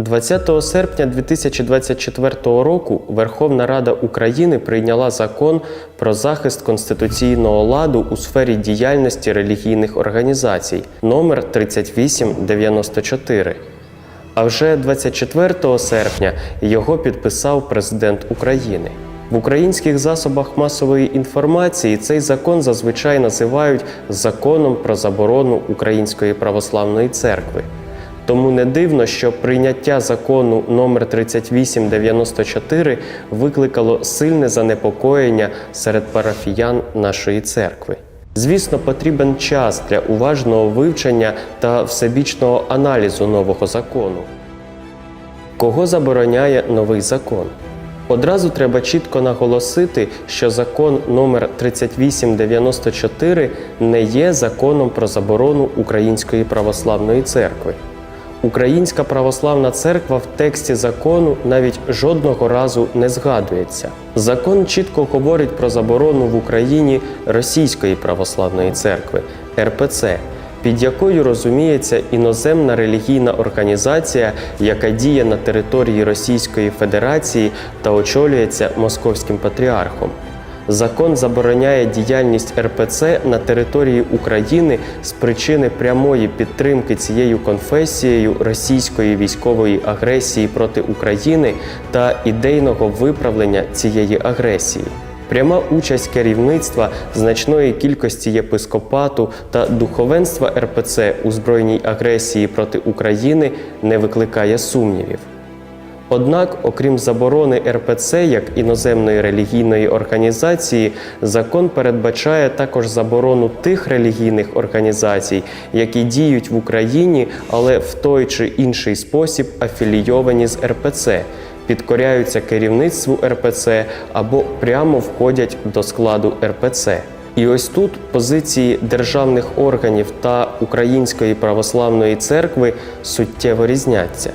20 серпня 2024 року Верховна Рада України прийняла закон про захист конституційного ладу у сфері діяльності релігійних організацій номер 3894. А вже 24 серпня його підписав президент України. В українських засобах масової інформації цей закон зазвичай називають законом про заборону Української православної церкви. Тому не дивно, що прийняття закону номер 3894 викликало сильне занепокоєння серед парафіян нашої церкви. Звісно, потрібен час для уважного вивчення та всебічного аналізу нового закону. Кого забороняє новий закон? Одразу треба чітко наголосити, що закон номер 3894 не є законом про заборону Української православної церкви. Українська православна церква в тексті закону навіть жодного разу не згадується. Закон чітко говорить про заборону в Україні Російської православної церкви РПЦ, під якою розуміється іноземна релігійна організація, яка діє на території Російської Федерації та очолюється московським патріархом. Закон забороняє діяльність РПЦ на території України з причини прямої підтримки цією конфесією російської військової агресії проти України та ідейного виправлення цієї агресії. Пряма участь керівництва значної кількості єпископату та духовенства РПЦ у збройній агресії проти України не викликає сумнівів. Однак, окрім заборони РПЦ як іноземної релігійної організації, закон передбачає також заборону тих релігійних організацій, які діють в Україні, але в той чи інший спосіб афілійовані з РПЦ, підкоряються керівництву РПЦ або прямо входять до складу РПЦ. І ось тут позиції державних органів та Української православної церкви суттєво різняться.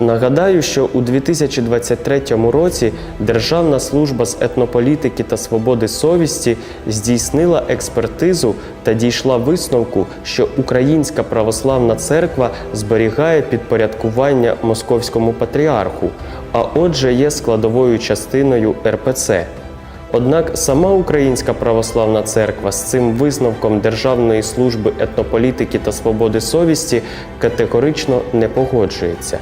Нагадаю, що у 2023 році Державна служба з етнополітики та свободи совісті здійснила експертизу та дійшла висновку, що Українська православна церква зберігає підпорядкування московському патріарху, а отже, є складовою частиною РПЦ. Однак сама Українська православна церква з цим висновком Державної служби етнополітики та свободи совісті категорично не погоджується.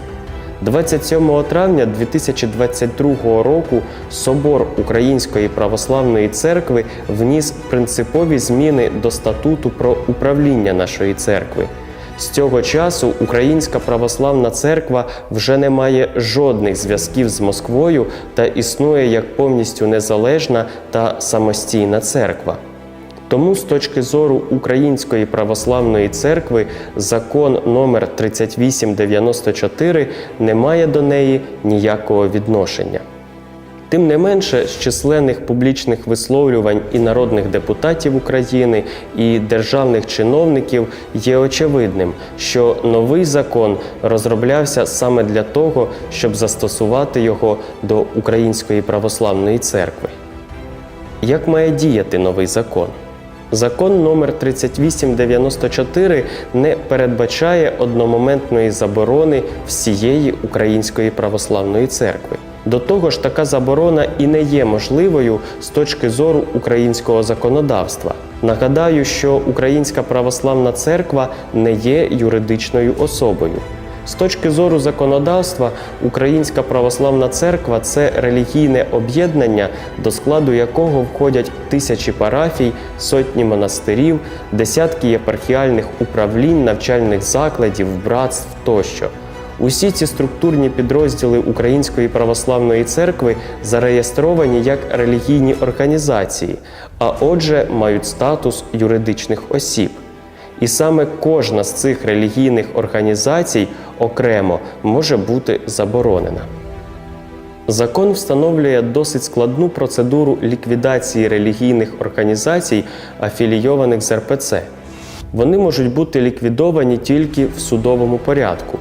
27 травня 2022 року Собор Української православної церкви вніс принципові зміни до статуту про управління нашої церкви. З цього часу Українська православна церква вже не має жодних зв'язків з Москвою та існує як повністю незалежна та самостійна церква. Тому з точки зору Української православної церкви закон номер 3894 не має до неї ніякого відношення. Тим не менше, з численних публічних висловлювань і народних депутатів України, і державних чиновників є очевидним, що новий закон розроблявся саме для того, щоб застосувати його до Української православної церкви. Як має діяти новий закон? Закон номер 3894 не передбачає одномоментної заборони всієї Української православної церкви. До того ж, така заборона і не є можливою з точки зору українського законодавства. Нагадаю, що Українська православна церква не є юридичною особою. З точки зору законодавства, Українська православна церква це релігійне об'єднання, до складу якого входять тисячі парафій, сотні монастирів, десятки єпархіальних управлінь, навчальних закладів, братств тощо. Усі ці структурні підрозділи Української православної церкви зареєстровані як релігійні організації, а отже, мають статус юридичних осіб. І саме кожна з цих релігійних організацій окремо може бути заборонена. Закон встановлює досить складну процедуру ліквідації релігійних організацій, афілійованих з РПЦ. Вони можуть бути ліквідовані тільки в судовому порядку.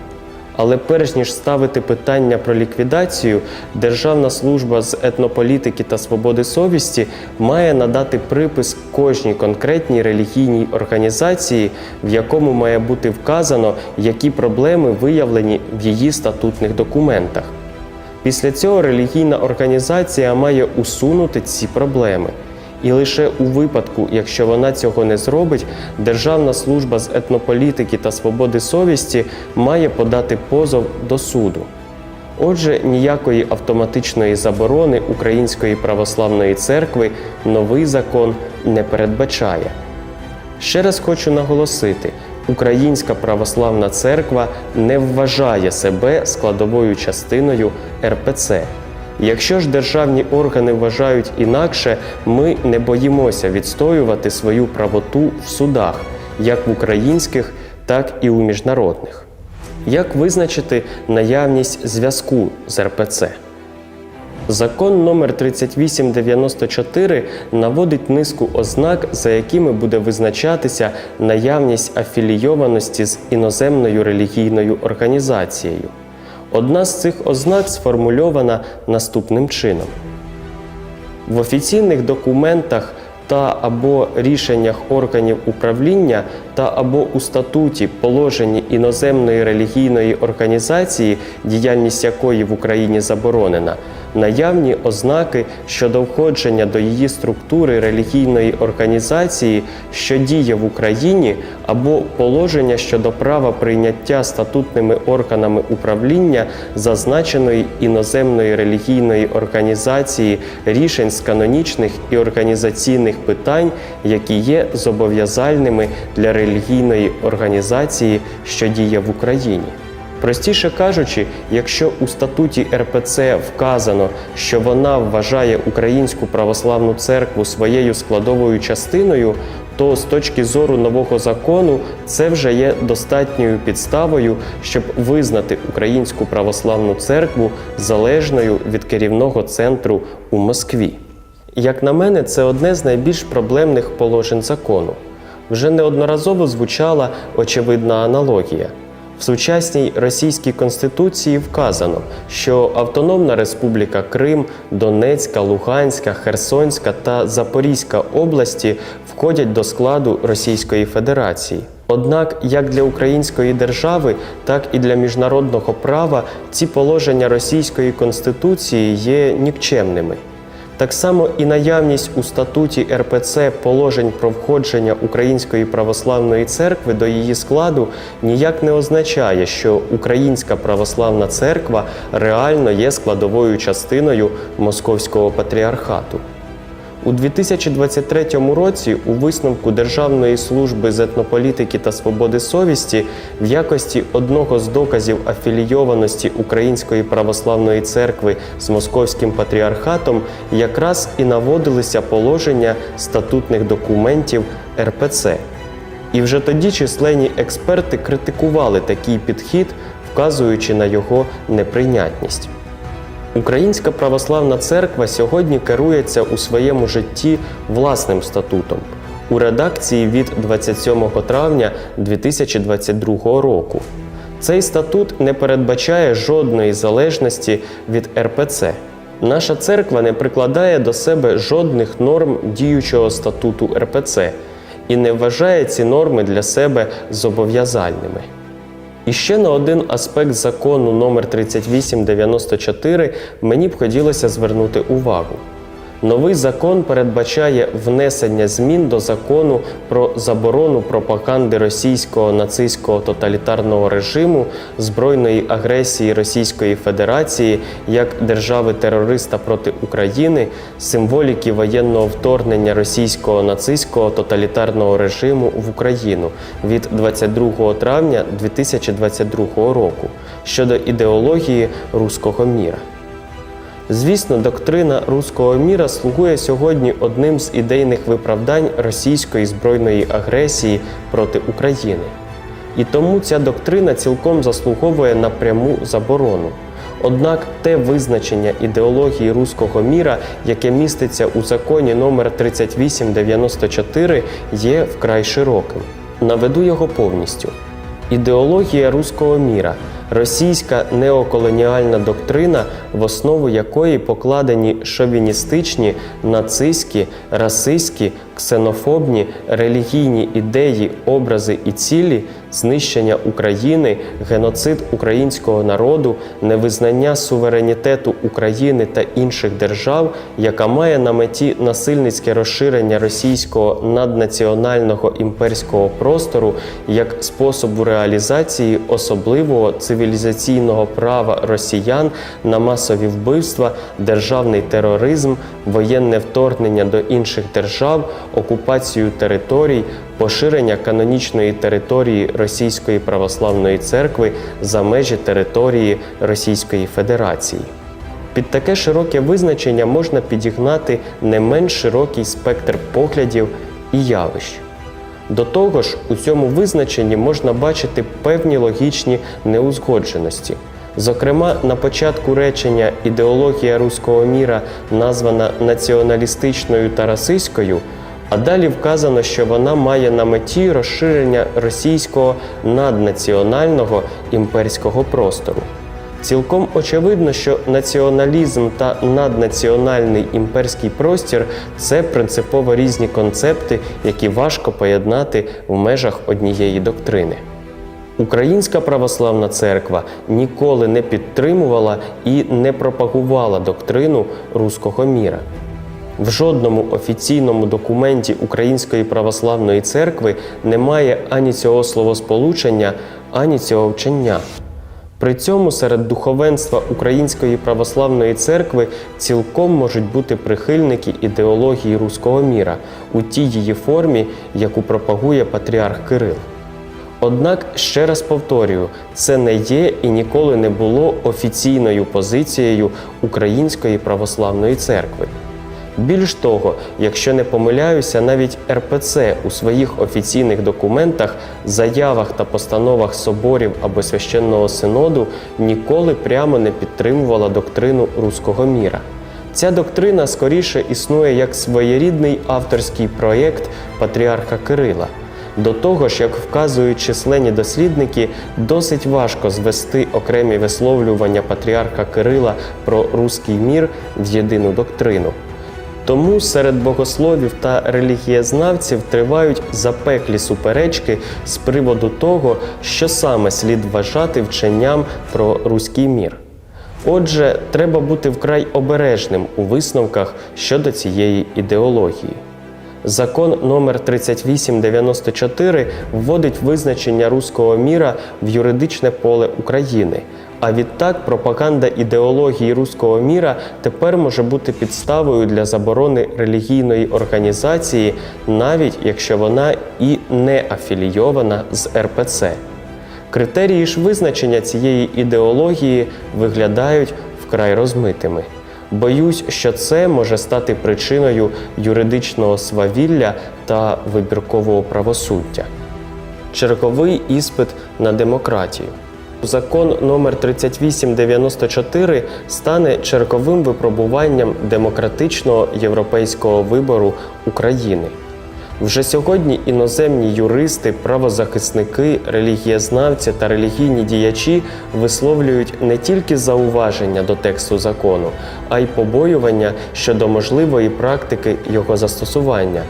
Але перш ніж ставити питання про ліквідацію, Державна служба з етнополітики та свободи совісті має надати припис кожній конкретній релігійній організації, в якому має бути вказано, які проблеми виявлені в її статутних документах. Після цього релігійна організація має усунути ці проблеми. І лише у випадку, якщо вона цього не зробить, Державна служба з етнополітики та свободи совісті має подати позов до суду. Отже, ніякої автоматичної заборони Української православної церкви новий закон не передбачає. Ще раз хочу наголосити: Українська православна церква не вважає себе складовою частиною РПЦ. Якщо ж державні органи вважають інакше, ми не боїмося відстоювати свою правоту в судах, як в українських, так і у міжнародних. Як визначити наявність зв'язку з РПЦ? Закон номер 3894 наводить низку ознак, за якими буде визначатися наявність афілійованості з іноземною релігійною організацією. Одна з цих ознак сформульована наступним чином. В офіційних документах та або рішеннях органів управління та або у статуті положенні іноземної релігійної організації, діяльність якої в Україні заборонена, наявні ознаки щодо входження до її структури релігійної організації, що діє в Україні, або положення щодо права прийняття статутними органами управління зазначеної іноземної релігійної організації рішень з канонічних і організаційних питань, які є зобов'язальними для релігійної організації, що діє в Україні. Простіше кажучи, якщо у статуті РПЦ вказано, що вона вважає Українську православну церкву своєю складовою частиною, то з точки зору нового закону це вже є достатньою підставою, щоб визнати Українську православну церкву залежною від керівного центру у Москві. Як на мене, це одне з найбільш проблемних положень закону. Вже неодноразово звучала очевидна аналогія. В сучасній російській конституції вказано, що Автономна Республіка Крим, Донецька, Луганська, Херсонська та Запорізька області входять до складу Російської Федерації. Однак як для української держави, так і для міжнародного права ці положення російської конституції є нікчемними. Так само і наявність у статуті РПЦ положень про входження Української православної церкви до її складу ніяк не означає, що Українська православна церква реально є складовою частиною Московського патріархату. У 2023 році у висновку Державної служби з етнополітики та свободи совісті в якості одного з доказів афілійованості Української православної церкви з Московським патріархатом якраз і наводилися положення статутних документів РПЦ. І вже тоді численні експерти критикували такий підхід, вказуючи на його неприйнятність. Українська православна церква сьогодні керується у своєму житті власним статутом у редакції від 27 травня 2022 року. Цей статут не передбачає жодної залежності від РПЦ. Наша церква не прикладає до себе жодних норм діючого статуту РПЦ і не вважає ці норми для себе зобов'язальними. І ще на один аспект закону номер 3894 мені б хотілося звернути увагу. Новий закон передбачає внесення змін до закону про заборону пропаганди російського нацистського тоталітарного режиму, збройної агресії Російської Федерації як держави-терориста проти України, символіки воєнного вторгнення російського нацистського тоталітарного режиму в Україну від 22 травня 2022 року щодо ідеології руського міра. Звісно, доктрина руського міра слугує сьогодні одним з ідейних виправдань російської збройної агресії проти України. І тому ця доктрина цілком заслуговує на пряму заборону. Однак те визначення ідеології руського міра, яке міститься у законі номер 3894, є вкрай широким. Наведу його повністю. Ідеологія руського міра російська неоколоніальна доктрина, в основу якої покладені шовіністичні, нацистські, расистські, ксенофобні, релігійні ідеї, образи і цілі, знищення України, геноцид українського народу, невизнання суверенітету України та інших держав, яка має на меті насильницьке розширення російського наднаціонального імперського простору як способу реалізації особливого цивілізаційного права росіян на масові вбивства, державний тероризм, воєнне вторгнення до інших держав, окупацію територій, поширення канонічної території Російської православної церкви за межі території Російської Федерації. Під таке широке визначення можна підігнати не менш широкий спектр поглядів і явищ. До того ж, у цьому визначенні можна бачити певні логічні неузгодженості. Зокрема, на початку речення ідеологія руського міра названа націоналістичною та расистською, а далі вказано, що вона має на меті розширення російського наднаціонального імперського простору. Цілком очевидно, що націоналізм та наднаціональний імперський простір це принципово різні концепти, які важко поєднати в межах однієї доктрини. Українська православна церква ніколи не підтримувала і не пропагувала доктрину руського міра. В жодному офіційному документі Української православної церкви немає ані цього словосполучення, ані цього вчення. При цьому серед духовенства Української православної церкви цілком можуть бути прихильники ідеології руського міра у тій її формі, яку пропагує патріарх Кирил. Однак, ще раз повторюю, це не є і ніколи не було офіційною позицією Української православної церкви. Більш того, якщо не помиляюся, навіть РПЦ у своїх офіційних документах, заявах та постановах соборів або священного синоду ніколи прямо не підтримувала доктрину руського міра. Ця доктрина скоріше існує як своєрідний авторський проєкт патріарха Кирила. До того ж, як вказують численні дослідники, досить важко звести окремі висловлювання патріарха Кирила про руський мір в єдину доктрину. Тому серед богословів та релігієзнавців тривають запеклі суперечки з приводу того, що саме слід вважати вченням про руський мір. Отже, треба бути вкрай обережним у висновках щодо цієї ідеології. Закон номер 3894 вводить визначення руського міра в юридичне поле України. А відтак пропаганда ідеології руського міра тепер може бути підставою для заборони релігійної організації, навіть якщо вона і не афілійована з РПЦ. Критерії ж визначення цієї ідеології виглядають вкрай розмитими. Боюсь, що це може стати причиною юридичного свавілля та вибіркового правосуддя. Черговий іспит на демократію. Закон номер 3894 стане черговим випробуванням демократичного європейського вибору України. Вже сьогодні іноземні юристи, правозахисники, релігієзнавці та релігійні діячі висловлюють не тільки зауваження до тексту закону, а й побоювання щодо можливої практики його застосування.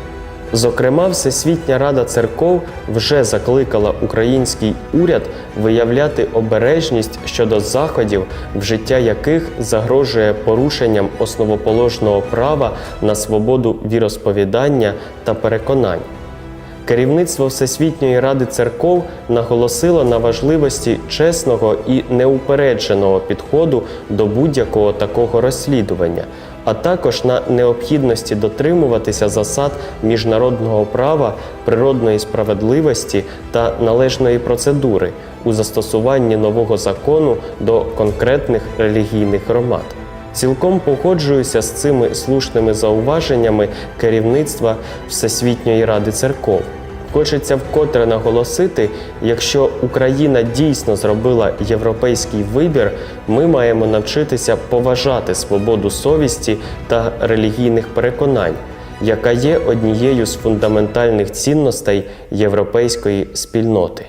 Зокрема, Всесвітня Рада церков вже закликала український уряд виявляти обережність щодо заходів, вжиття яких загрожує порушенням основоположного права на свободу віросповідання та переконань. Керівництво Всесвітньої ради церков наголосило на важливості чесного і неупередженого підходу до будь-якого такого розслідування, а також на необхідності дотримуватися засад міжнародного права, природної справедливості та належної процедури у застосуванні нового закону до конкретних релігійних громад. Цілком погоджуюся з цими слушними зауваженнями керівництва Всесвітньої ради церков. Хочеться вкотре наголосити, якщо Україна дійсно зробила європейський вибір, ми маємо навчитися поважати свободу совісті та релігійних переконань, яка є однією з фундаментальних цінностей європейської спільноти.